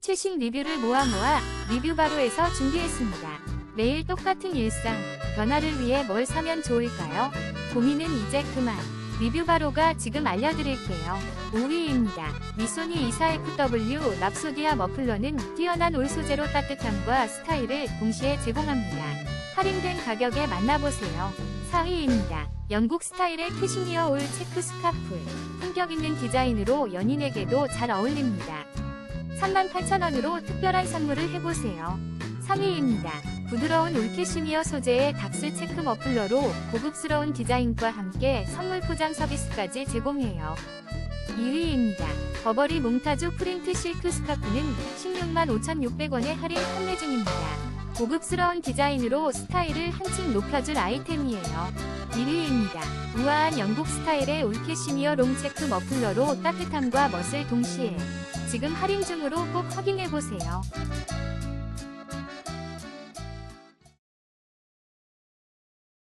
최신 리뷰를 모아 모아 리뷰 바로에서 준비했습니다. 매일 똑같은 일상, 변화를 위해 뭘 사면 좋을까요? 고민은 이제 그만. 리뷰 바로가 지금 알려드릴게요. 5위입니다. 미소니 24FW 랍소디아 머플러는 뛰어난 올 소재로 따뜻함과 스타일을 동시에 제공합니다. 할인된 가격에 만나보세요. 4위입니다. 영국 스타일의 캐시미어 올 체크 스카프. 품격 있는 디자인으로 연인에게도 잘 어울립니다. 38,000원으로 특별한 선물을 해보세요. 3위입니다. 부드러운 울캐시미어 소재의 닥스 체크 머플러로 고급스러운 디자인과 함께 선물 포장 서비스까지 제공해요. 2위입니다. 버버리 몽타주 프린트 실크 스카프는 16만 5,600원에 할인 판매 중입니다. 고급스러운 디자인으로 스타일을 한층 높여줄 아이템이에요. 1위입니다. 우아한 영국 스타일의 울캐시미어 롱체크 머플러로 따뜻함과 멋을 동시에 지금 할인 중으로 꼭 확인해보세요.